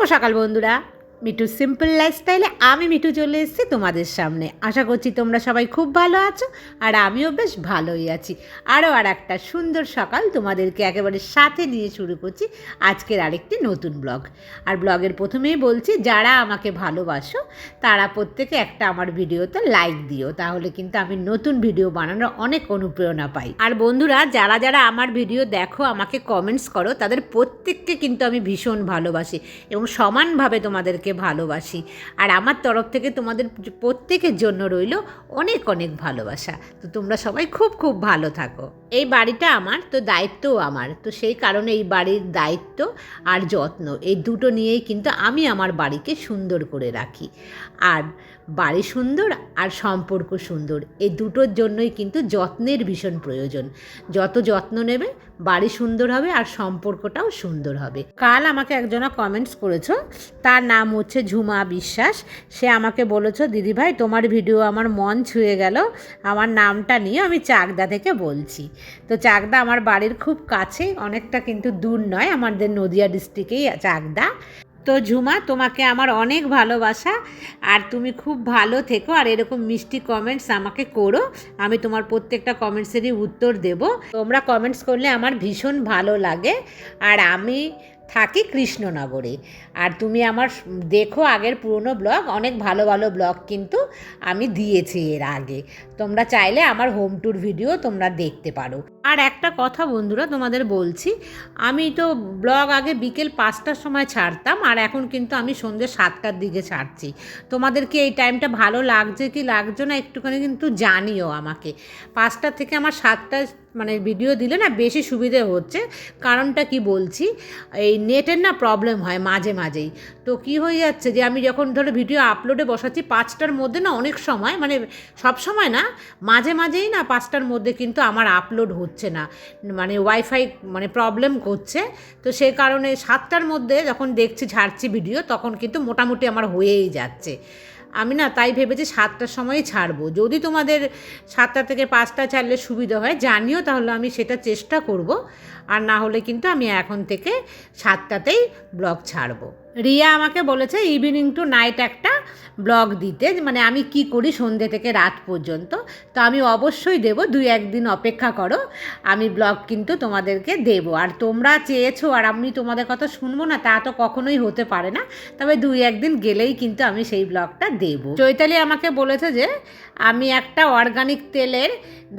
শুভ সকাল বন্ধুরা মিঠু সিম্পল লাইফস্টাইলে আমি মিঠু চলে এসেছি তোমাদের সামনে। আশা করছি তোমরা সবাই খুব ভালো আছো আর আমিও বেশ ভালোই আছি। আরও আর একটা সুন্দর সকাল তোমাদেরকে একেবারে সাথে নিয়ে শুরু করছি আজকের আরেকটি নতুন ব্লগ। আর ব্লগের প্রথমেই বলছি, যারা আমাকে ভালোবাসো, তারা প্রত্যেকে একটা আমার ভিডিওতে লাইক দিও। তাহলে কিন্তু আমি নতুন ভিডিও বানানোর অনেক অনুপ্রেরণা পাই। আর বন্ধুরা, যারা যারা আমার ভিডিও দেখো, আমাকে কমেন্টস করো, তাদের প্রত্যেককে কিন্তু আমি ভীষণ ভালোবাসি এবং সমানভাবে তোমাদেরকে ভালোবাসি। আর আমার তরফ থেকে তোমাদের প্রত্যেকের জন্য রইল অনেক অনেক ভালোবাসা। তো তোমরা সবাই খুব খুব ভালো থাকো। এই বাড়িটা আমার, তো দায়িত্বও আমার। তো সেই কারণে এই বাড়ির দায়িত্ব আর যত্ন, এই দুটো নিয়েই কিন্তু আমি আমার বাড়িকে সুন্দর করে রাখি। আর বাড়ি সুন্দর আর সম্পর্ক সুন্দর, এই দুটোর জন্যই কিন্তু যত্নের ভীষণ প্রয়োজন। যত যত্ন নেবে বাড়ি সুন্দর হবে আর সম্পর্কটাও সুন্দর হবে। কাল আমাকে একজনা কমেন্টস করেছ, তার নাম হচ্ছে ঝুমা বিশ্বাস। সে আমাকে বলেছ দিদিভাই তোমার ভিডিও আমার মন ছুঁয়ে গেল, আমার নামটা নিয়ে আমি চাকদা থেকে বলছি। তো চাকদা আমার বাড়ির খুব কাছে অনেকটা কিন্তু দূর নয়, আমাদের নদিয়া ডিস্ট্রিক্টেই চাকদা। তো ঝুমা, তোমাকে আমার অনেক ভালোবাসা, আর তুমি খুব ভালো থেকো, আর এরকম মিষ্টি কমেন্টস আমাকে করো, আমি তোমার প্রত্যেকটা কমেন্টসেরই উত্তর দেব। তোমরা কমেন্টস করলে আমার ভীষণ ভালো লাগে, আর আমি থাকি কৃষ্ণনগরে। আর তুমি আমার দেখো আগের পুরনো ব্লগ, অনেক ভালো ভালো ব্লগ কিন্তু আমি দিয়েছি এর আগে। তোমরা চাইলে আমার হোম ট্যুর ভিডিও তোমরা দেখতে পারো। আর একটা কথা বন্ধুরা, তোমাদের বলছি, আমি তো ব্লগ আগে বিকেল পাঁচটার সময় ছাড়তাম, আর এখন কিন্তু আমি সন্ধ্যে সাতটার দিকে ছাড়ছি। তোমাদেরকে এই টাইমটা ভালো লাগছে কি লাগছে না একটুখানি কিন্তু জানিও আমাকে। পাঁচটা থেকে আমার সাতটা মানে ভিডিও দিলে না বেশি সুবিধে হচ্ছে। কারণটা কি বলছি, এই নেটের না প্রবলেম হয় মাঝে মাঝেই। তো কি হয়ে যাচ্ছে যে আমি যখন ধরো ভিডিও আপলোডে বসাচ্ছি, পাঁচটার মধ্যে না অনেক সময় মানে সব সময় না, মাঝে মাঝেই না পাঁচটার মধ্যে কিন্তু আমার আপলোড হচ্ছে না মানে ওয়াইফাই মানে প্রবলেম করছে। তো সেই কারণে সাতটার মধ্যে যখন দেখছি, ছাড়ছি ভিডিও তখন কিন্তু মোটামুটি আমার হয়েই যাচ্ছে। আমি না তাই ভেবেছি সাতটার সময়ই ছাড়বো। যদি তোমাদের সাতটা থেকে পাঁচটা ছাড়লে সুবিধা হয়, জানিও তাহলে আমি সেটা চেষ্টা করব। আর না হলে কিন্তু আমি এখন থেকে সাতটাতেই ব্লগ ছাড়বো। রিয়া আমাকে বলেছে ইভিনিং টু নাইট একটা ব্লগ দিতে মানে আমি কি করি সন্ধ্যে থেকে রাত পর্যন্ত। তো আমি অবশ্যই দেব, দুই একদিন অপেক্ষা করো, আমি ব্লগ কিন্তু তোমাদেরকে দেব। আর তোমরা চেয়েছো, আর আমি তোমাদের কথা শুনব না, তা তো কখনোই হতে পারে না। তবে দুই একদিন গেলেই কিন্তু আমি সেই ব্লগটা দেব। চৈতালি আমাকে বলেছে যে, আমি একটা অর্গানিক তেলের,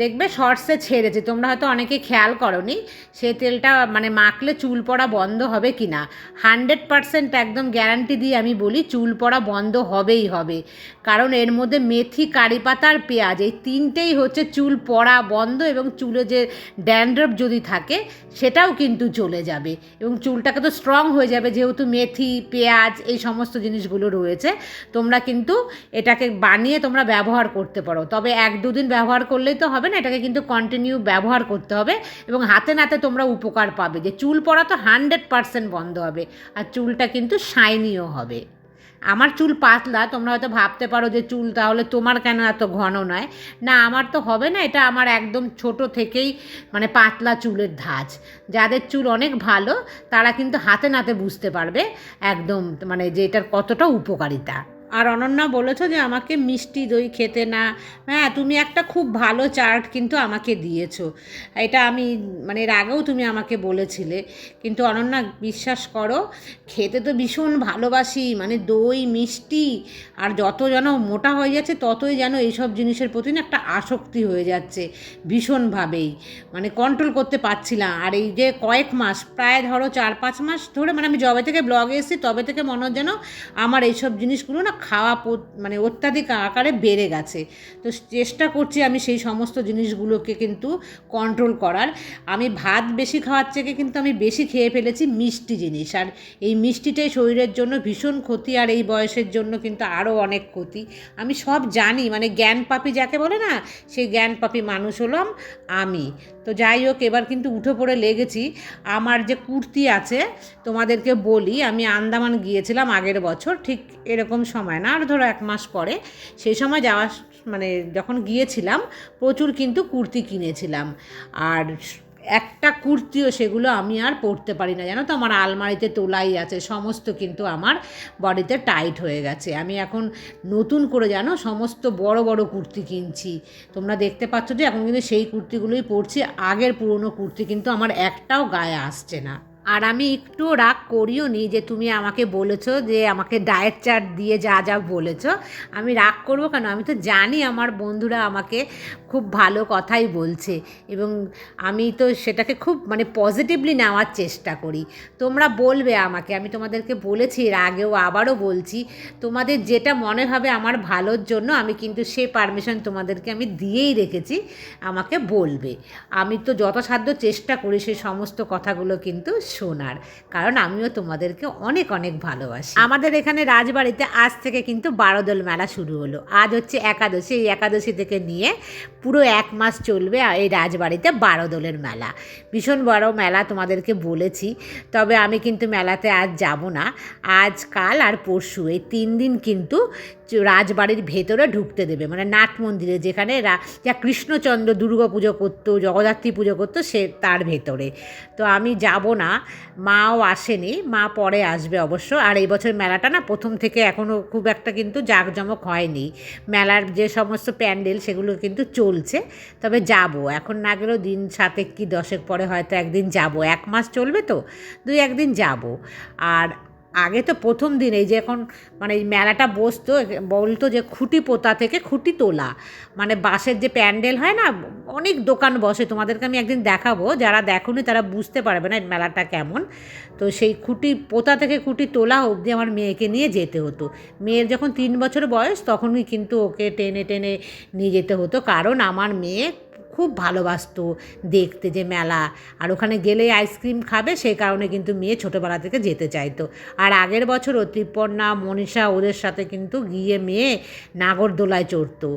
দেখবে শর্টসে ছেড়েছে। তোমরা হয়তো অনেকে খেয়াল করনি, সে তেলটা মানে মাখলে চুল পড়া বন্ধ হবে কি না হান্ড্রেড পারসেন্ট একদম গ্যারান্টি দিয়ে আমি বলি, চুল পড়া বন্ধ হবেই হবে। কারণ এর মধ্যে মেথি, কারি পাতা আর পেঁয়াজ, এই তিনটেই হচ্ছে চুল পড়া বন্ধ এবং চুলে যে ড্যান্ড্রফ যদি থাকে, সেটাও কিন্তু চলে যাবে। এবং চুলটাকে তো স্ট্রং হয়ে যাবে, যেহেতু মেথি, পেঁয়াজ, এই সমস্ত জিনিসগুলো রয়েছে। তোমরা কিন্তু এটাকে বানিয়ে তোমরা ব্যবহার করতে পারো। তবে এক দুদিন ব্যবহার করলেই তো হবে না, এটাকে কিন্তু কন্টিনিউ ব্যবহার করতে হবে এবং হাতে নাতে তোমরা উপকার পাবে। যে চুল পড়া তো হান্ড্রেড পারসেন্ট বন্ধ হবে, আর চুলটা কিন্তু শাইনিও হবে। আমার চুল পাতলা, তোমরা হয়তো ভাবতে পারো যে চুল তাহলে তোমার কেন এত ঘন নয়? না, আমার তো হবে না, এটা আমার একদম ছোট থেকেই মানে পাতলা চুলের ধাঁচ। যাদের চুল অনেক ভালো, তারা কিন্তু হাতে নাতে বুঝতে পারবে একদম মানে যে এটার কতটা উপকারিতা। আর অনন্যা বলেছ যে আমাকে মিষ্টি দই খেতে না হ্যাঁ তুমি একটা খুব ভালো চার্ট কিন্তু আমাকে দিয়েছ। এটা আমি মানে এর আগেও তুমি আমাকে বলেছিলে, কিন্তু অনন্যা বিশ্বাস করো, খেতে তো ভীষণ ভালোবাসি মানে দই, মিষ্টি, আর যত যেন মোটা হয়ে যাচ্ছে ততই যেন এইসব জিনিসের প্রতি না একটা আসক্তি হয়ে যাচ্ছে ভীষণভাবেই। মানে কন্ট্রোল করতে পারছি না আর এই যে কয়েক মাস, প্রায় ধরো চার পাঁচ মাস ধরে মানে আমি যবে থেকে ব্লগে এসেছি, তবে থেকে মনে যেন আমার এইসব জিনিসগুলো না খাওয়া মানে অত্যাধিক আকারে বেড়ে গেছে। তো চেষ্টা করছি আমি সেই সমস্ত জিনিসগুলোকে কিন্তু কন্ট্রোল করার। আমি ভাত বেশি খাওয়ার থেকে কিন্তু আমি বেশি খেয়ে ফেলেছি মিষ্টি জিনিস। আর এই মিষ্টিটাই শরীরের জন্য ভীষণ ক্ষতি আর এই বয়সের জন্য কিন্তু আরও অনেক ক্ষতি। আমি সব জানি মানে জ্ঞান পাপি যাকে বলে না, সেই জ্ঞান পাপি মানুষ হলাম আমি। তো যাই হোক এবার কিন্তু উঠে পড়ে লেগেছি। আমার যে কুর্তি আছে, তোমাদেরকে বলি, আমি আন্দামান গিয়েছিলাম আগের বছর, ঠিক এরকম সময় না, আর ধরো এক মাস পরে। সেই সময় যাওয়া মানে যখন গিয়েছিলাম, প্রচুর কিন্তু কুর্তি কিনেছিলাম। আর একটা কুর্তিও সেগুলো আমি আর পরতে পারি না। জানো তো, আমার আলমারিতে তোলাই আছে, সমস্ত কিন্তু আমার বডিতে টাইট হয়ে গেছে। আমি এখন নতুন করে, জানো, সমস্ত বড় বড় কুর্তি কিনছি। তোমরা দেখতে পাচ্ছ যে, এখন কিন্তু সেই কুর্তিগুলোই পরছি। আগের পুরনো কুর্তি কিন্তু আমার একটাও গায়ে আসছে না। আর আমি একটু রাগ করিও নি যে তুমি আমাকে বলেছ যে আমাকে ডায়েট চার্ট দিয়ে যা যা বলেছ। আমি রাগ করব কেন? আমি তো জানি আমার বন্ধুরা আমাকে খুব ভালো কথাই বলছে এবং আমি তো সেটাকে খুব মানে পজিটিভলি নেওয়ার চেষ্টা করি। তোমরা বলবে আমাকে, আমি তোমাদেরকে বলেছি এর আগেও, আবারও বলছি, তোমাদের যেটা মনে হবে আমার ভালোর জন্য আমি কিন্তু সে পারমিশন তোমাদেরকে আমি দিয়েই রেখেছি, আমাকে বলবে। আমি তো যথাসাধ্য চেষ্টা করি সেই সমস্ত কথাগুলো কিন্তু শোনার কারণ আমিও তোমাদেরকে অনেক অনেক ভালোবাসি। আমাদের এখানে রাজবাড়িতে আজ থেকে কিন্তু বারোদল মেলা শুরু হলো। আজ হচ্ছে একাদশী, এই একাদশী থেকে নিয়ে পুরো এক মাস চলবে এই রাজবাড়িতে বারোদলের মেলা। ভীষণ বড় মেলা তোমাদেরকে বলেছি, তবে আমি কিন্তু মেলাতে আজ যাব না। আজ, কাল আর পরশু, এই তিন দিন কিন্তু রাজবাড়ির ভেতরে ঢুকতে দেবে। মানে নাট মন্দিরে যেখানে যা কৃষ্ণচন্দ্র দুর্গা পুজো করতো, জগদ্ধাত্রী পুজো করতো, সে তার ভেতরে। তো আমি যাব না, মাও আসেনি, মা পরে আসবে অবশ্য। আর এই বছর মেলাটা না প্রথম থেকে এখনও খুব একটা কিন্তু জাঁকজমক হয়নি। মেলার যে সমস্ত প্যান্ডেল সেগুলো কিন্তু চলছে, তবে যাব। এখন না গেলেও দিন সাতেক কি দশেক পরে হয়তো একদিন যাব। এক মাস চলবে তো, দুই একদিন যাব। আর আগে তো প্রথম দিন এই যে এখন মানে এই মেলাটা বসতো বলতো যে খুঁটি পোতা থেকে খুঁটি তোলা। মানে বাঁশের যে প্যান্ডেল হয় না, অনেক দোকান বসে। তোমাদেরকে আমি একদিন দেখাবো, যারা দেখোনি তারা বুঝতে পারবে না মেলাটা কেমন। তো সেই খুঁটি পোতা থেকে খুঁটি তোলা অবধি আমার মেয়েকে নিয়ে যেতে হতো। মেয়ের যখন তিন বছর বয়স, তখনই কিন্তু ওকে টেনে টেনে নিয়ে যেতে হতো। কারণ আমার মেয়ে খুব ভালোবাসতো দেখতে যে মেলা। আর ওখানে গেলে আইসক্রিম খাবে সেই কারণে কিন্তু মেয়ে ছোটোবেলা থেকে যেতে চাইতো। আর আগের বছরও ত্রিপর্ণা মনীষা ওদের সাথে কিন্তু গিয়ে মেয়ে নাগরদোলায় চড়তো।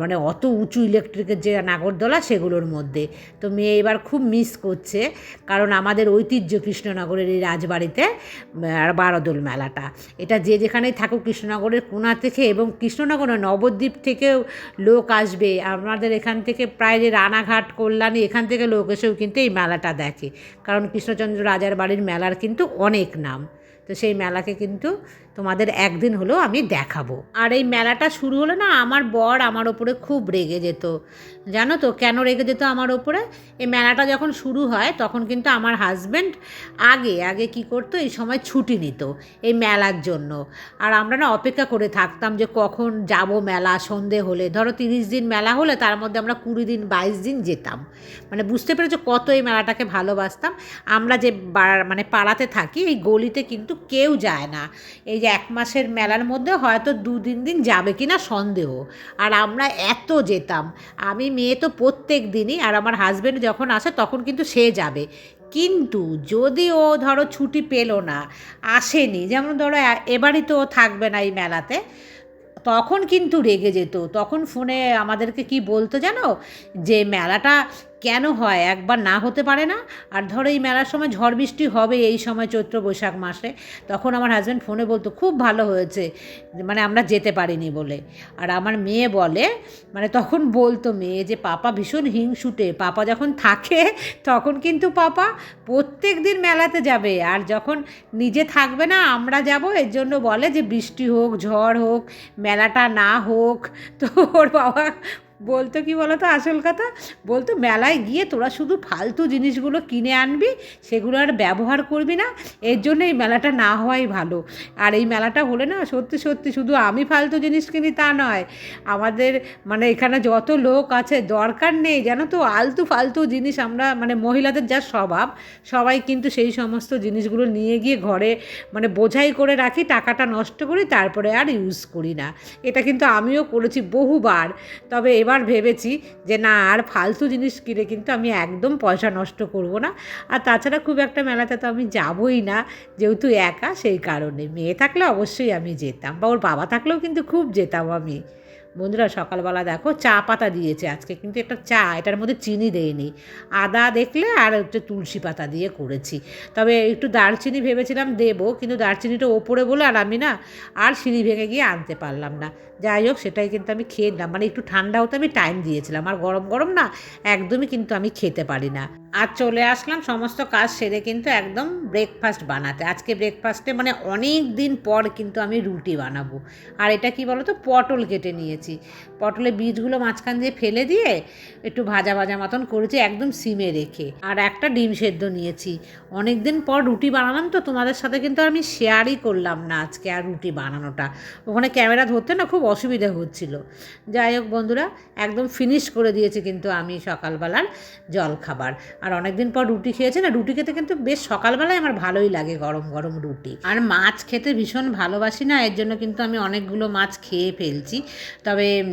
মানে অত উঁচু ইলেকট্রিকের যে নাগরদোলা সেগুলোর মধ্যে। তো মেয়ে এবার খুব মিস করছে, কারণ আমাদের ঐতিহ্য কৃষ্ণনগরের এই রাজবাড়িতে আর বারোদোল মেলাটা। এটা যে যেখানেই থাকুক কৃষ্ণনগরের কোনা থেকে এবং কৃষ্ণনগর নবদ্বীপ থেকেও লোক আসবে। আমাদের এখান থেকে প্রায় যে রানাঘাট, কল্যাণী, এখান থেকে লোক এসেও কিন্তু এই মেলাটা দেখে। কারণ কৃষ্ণচন্দ্র রাজার বাড়ির মেলার কিন্তু অনেক নাম। তো সেই মেলাকে কিন্তু তোমাদের একদিন হলেও আমি দেখাবো। আর এই মেলাটা শুরু হলো না আমার বর আমার ওপরে খুব রেগে যেত। জানো তো কেন রেগে যেত আমার ওপরে? এই মেলাটা যখন শুরু হয় তখন কিন্তু আমার হাজব্যান্ড আগে আগে কি করতো? এই সময় ছুটি নিত এই মেলার জন্য। আর আমরা না অপেক্ষা করে থাকতাম যে কখন যাব মেলা, সন্ধে হলে। ধরো তিরিশ দিন মেলা হলে তার মধ্যে আমরা কুড়ি দিন, বাইশ দিন যেতাম। মানে বুঝতে পেরেছ কত এই মেলাটাকে ভালোবাসতাম। আমরা যে মানে পাড়াতে থাকি, এই গলিতে কিন্তু কেউ যায় না। এই এক মাসের মেলার মধ্যে হয়তো দু তিন দিন যাবে কি না সন্দেহ। আর আমরা এত যেতাম। আমি মেয়ে তো প্রত্যেক দিনই, আর আমার হাজব্যান্ড যখন আসে তখন কিন্তু সে যাবে। কিন্তু যদি ও ধরো ছুটি পেল না, আসেনি, যেমন ধরো এবারই তো থাকবে না এই মেলাতে, তখন কিন্তু রেগে যেত। তখন ফোনে আমাদেরকে কি বলতো জানো? যে মেলাটা কেন হয়? একবার না হতে পারে না? আর ধরো এই মেলার সময় ঝড় বৃষ্টি হবে এই সময় চৈত্র বৈশাখ মাসে, তখন আমার হাজব্যান্ড ফোনে বলতো, খুব ভালো হয়েছে মানে আমরা যেতে পারিনি বলে। আর আমার মেয়ে বলে মানে তখন বলতো মেয়ে যে, পাপা ভীষণ হিংসুটে, পাপা যখন থাকে, তখন কিন্তু পাপা প্রত্যেক দিন মেলাতে যাবে। আর যখন নিজে থাকবে না, আমরা যাব। এর জন্য বলে যে, বৃষ্টি হোক, ঝড় হোক, মেলাটা না হোক। তো ওর বাবা বলতো কি বলতো, আসল কথা? বলতো, মেলায় গিয়ে তোরা শুধু ফালতু জিনিসগুলো কিনে আনবি, সেগুলো আর ব্যবহার করবি না, এর জন্য এই মেলাটা না হওয়াই ভালো। আর এই মেলাটা হলে না, সত্যি সত্যি শুধু আমি ফালতু জিনিস কিনি তা নয়, আমাদের মানে এখানে যত লোক আছে, দরকার নেই, জানো তো, আলতু ফালতু জিনিস আমরা মানে মহিলাদের যা স্বভাব, সবাই কিন্তু সেই সমস্ত জিনিসগুলো নিয়ে গিয়ে ঘরে মানে বোঝাই করে রাখি, টাকাটা নষ্ট করি, তারপরে আর ইউজ করি না। এটা কিন্তু আমিও করেছি বহুবার, তবে এবার ভেবেছি যে না, আর ফালতু জিনিস কিনে কিন্তু আমি একদম পয়সা নষ্ট করব না। আর তাছাড়া খুব একটা মেলাতে তো আমি যাবই না, যেহেতু একা, সেই কারণে। মেয়ে থাকলে অবশ্যই আমি যেতাম বা ওর বাবা থাকলেও কিন্তু খুব যেতাম আমি। বন্ধুরা, সকালবেলা দেখো চা পাতা দিয়েছে আজকে, কিন্তু একটা চা, এটার মধ্যে চিনি দেয়নি। আদা দেখলে আর হচ্ছে তুলসী পাতা দিয়ে করেছি। তবে একটু দারচিনি ভেবেছিলাম দেবো, কিন্তু দারচিনিটা ওপরে বলে আর আমি না, আর সিঁড়ি ভেঙে গিয়ে আনতে পারলাম না। যাই হোক, সেটাই কিন্তু আমি খেয়ে নিলাম। মানে একটু ঠান্ডা হতে আমি টাইম দিয়েছিলাম। আর গরম গরম না, একদমই কিন্তু আমি খেতে পারি না। আর চলে আসলাম, সমস্ত কাজ সেরে কিন্তু একদম ব্রেকফাস্ট বানাতে। আজকে ব্রেকফাস্টে মানে অনেক দিন পর কিন্তু আমি রুটি বানাবো। আর এটা কি বলো তো পটল কেটে নিয়েছি। পটলের বীজগুলো মাঝখান দিয়ে ফেলে দিয়ে একটু ভাজা ভাজা মতন করেছি, একদম সিমে রেখে। আর একটা ডিম সেদ্ধ নিয়েছি। অনেক দিন পর রুটি বানালাম তো, তোমাদের সাথে কিন্তু আমি শেয়ারই করলাম না আজকে আর রুটি বানানোটা। ওখানে ক্যামেরা ধরতে না খুব অসুবিধা হচ্ছিল। যাই হোক বন্ধুরা, একদম ফিনিশ করে দিয়েছি কিন্তু আমি সকালবেলার জল খাবার আর অনেক দিন পর রুটি খেয়েছি না, রুটি খেতে কিন্তু বেশ সকালবেলায় আমার ভালোই লাগে গরম গরম রুটি। আর মাছ খেতে ভীষণ ভালোবাসি না, এর জন্য কিন্তু আমি অনেকগুলো মাছ খেয়ে ফেলছি। তবে উম,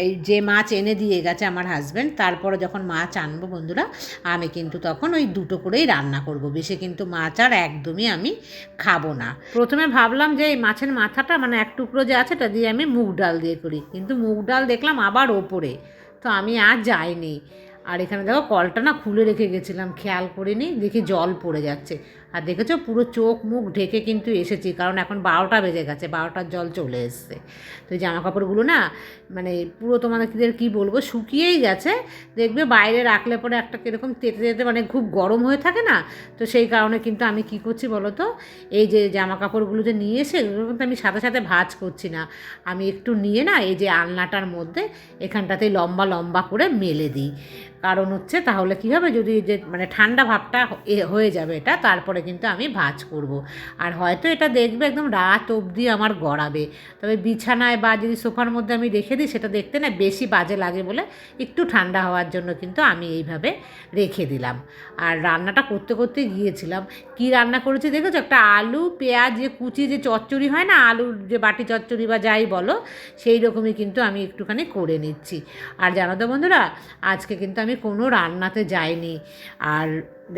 এই যে মাছ এনে দিয়ে গেছে আমার হাজব্যান্ড তারপরে যখন মাছ আনব বন্ধুরা আমি কিন্তু তখন ওই দুটো করেই রান্না করব। বেশি কিন্তু মাছ আর একদমই আমি খাব না। প্রথমে ভাবলাম যে এই মাছের মাথাটা মানে এক টুকরো যে আছে এটা দিয়ে আমি মুগ ডাল দিয়ে করি। কিন্তু মুগ ডাল দেখলাম আবার ওপরে। তো আমি আর যাইনি। আর এখানে দেখো কলটা না খুলে রেখে গেছিলাম খেয়াল করিনি দেখি জল পড়ে যাচ্ছে। আর দেখেছ পুরো চোখ মুখ ঢেকে কিন্তু এসেছি, কারণ এখন বারোটা বেজে গেছে, বারোটার জল চলে এসছে। তো এই জামা কাপড়গুলো না মানে পুরো তোমাদের কী বলব, শুকিয়েই গেছে। দেখবে বাইরে রাখলে পরে একটা কীরকম তেতে তেতে মানে খুব গরম হয়ে থাকে না, তো সেই কারণে কিন্তু আমি কি করছি বলো তো, এই যে জামা কাপড়গুলো যে নিয়ে এসে, এগুলো কিন্তু আমি সাথে সাথে ভাজ করছি না। আমি একটু নিয়ে না, এই যে আলনাটার মধ্যে এখানটাতে লম্বা লম্বা করে মেলে দিই। কারণ হচ্ছে তাহলে কী হবে? যদি যে মানে ঠান্ডা ভাবটা হয়ে যাবে এটা, তারপরে কিন্তু আমি ভাজ করব। আর হয়তো এটা দেখবে একদম রাত অবধি আমার গড়াবে। তবে বিছানায় বা যদি সোফার মধ্যে আমি রেখে দিই, সেটা দেখতে না বেশি বাজে লাগে বলে একটু ঠান্ডা হওয়ার জন্য কিন্তু আমি এইভাবে রেখে দিলাম। আর রান্নাটা করতে করতে গিয়েছিলাম। কি রান্না করেছে দেখেছ? একটা আলু, পেঁয়াজ, যে কুচি, যে চচ্চড়ি হয় না, আলুর যে বাটি চচ্চড়ি বা যাই বলো, সেই রকমই কিন্তু আমি একটুখানি করে নিচ্ছি। আর জানো তো বন্ধুরা, আজকে কিন্তু আমি কোনো রান্নাতে যাইনি। আর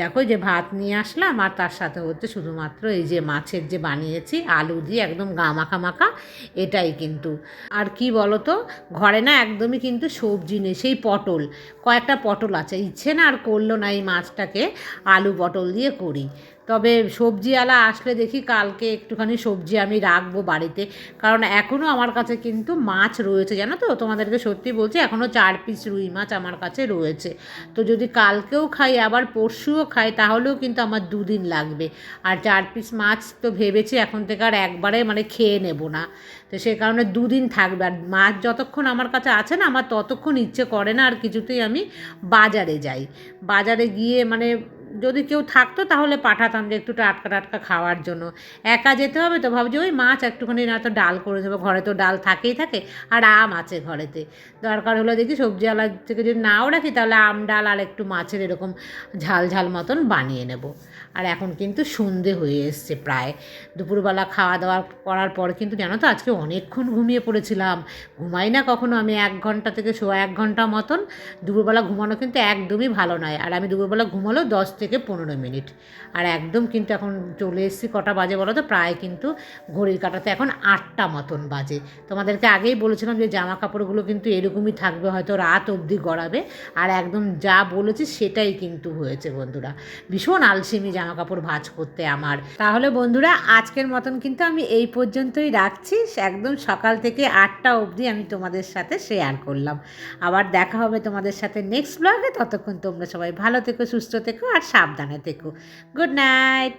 দেখো যে ভাত নিয়ে আসলাম আর তার সাথে হচ্ছে শুধুমাত্র এই যে মাছের যে বানিয়েছি, আলু দিয়ে একদম গা মাখা মাখা এটাই কিন্তু। আর কি বলো তো ঘরে না একদমই কিন্তু সবজি নেই, সেই পটল। কয়েকটা পটল আছে, ইচ্ছে না আর করল না এই মাছটাকে আলু পটল দিয়ে করি। তবে সবজিওয়ালা আসলে দেখি কালকে একটুখানি সবজি আমি রাখব বাড়িতে, কারণ এখনও আমার কাছে কিন্তু মাছ রয়েছে, জানো তো? তোমাদেরকে সত্যি বলছি এখনও চার পিস রুই মাছ আমার কাছে রয়েছে। তো যদি কালকেও খাই, আবার পরশুও খাই, তাহলেও কিন্তু আমার দুদিন লাগবে। আর চার পিস মাছ তো ভেবেছি এখন থেকে আর একবারে মানে খেয়ে নেব না। তো সে কারণে দুদিন থাকবে। আর মাছ যতক্ষণ আমার কাছে আছে না, আমার ততক্ষণ ইচ্ছে করে না আর কিছুতেই আমি বাজারে যাই। বাজারে গিয়ে মানে যদি কেউ থাকতো তাহলে পাঠাতাম যে একটু টাটকা টাটকা খাওয়ার জন্য। একা যেতে হবে তো ভাবছি, ওই মাছ একটুখানি না তো ডাল করে দেবো ঘরে তো ডাল থাকেই থাকে আর আম আছে ঘরেতে। দরকার হলে দেখি সবজিওয়ালা থেকে যদি নাও রাখি তাহলে আম ডাল আর একটু মাছের এরকম ঝাল ঝাল মতন বানিয়ে নেব। আর এখন কিন্তু সন্ধে হয়ে এসছে প্রায়। দুপুরবেলা খাওয়া দাওয়া করার পর কিন্তু জানো তো আজকে অনেকক্ষণ ঘুমিয়ে পড়েছিলাম। ঘুমাই না কখনো আমি এক ঘণ্টা থেকে সোয়া এক ঘণ্টা মতন। দুপুরবেলা ঘুমানো কিন্তু একদমই ভালো নয়। আর আমি দুপুরবেলা ঘুমালেও দশ থেকে পনেরো মিনিট। আর একদম কিন্তু এখন চলে এসেছি কটা বাজে বলো তো? প্রায় কিন্তু ঘড়ির কাটাতে এখন আটটা মতন বাজে। তোমাদেরকে আগেই বলেছিলাম যে জামা কাপড়গুলো কিন্তু এরকমই থাকবে, হয়তো রাত অবধি গড়াবে। আর একদম যা বলেছি সেটাই কিন্তু হয়েছে বন্ধুরা। ভীষণ আলসেমি জামা কাপড় ভাজ করতে আমার। তাহলে বন্ধুরা, আজকের মতন কিন্তু আমি এই পর্যন্তই রাখছি। একদম সকাল থেকে আটটা অবধি আমি তোমাদের সাথে শেয়ার করলাম। আবার দেখা হবে তোমাদের সাথে নেক্সট ব্লগে ততক্ষণ তোমরা সবাই ভালো থেকো, সুস্থ থেকো, আর সাবধানে থেকো। Good night.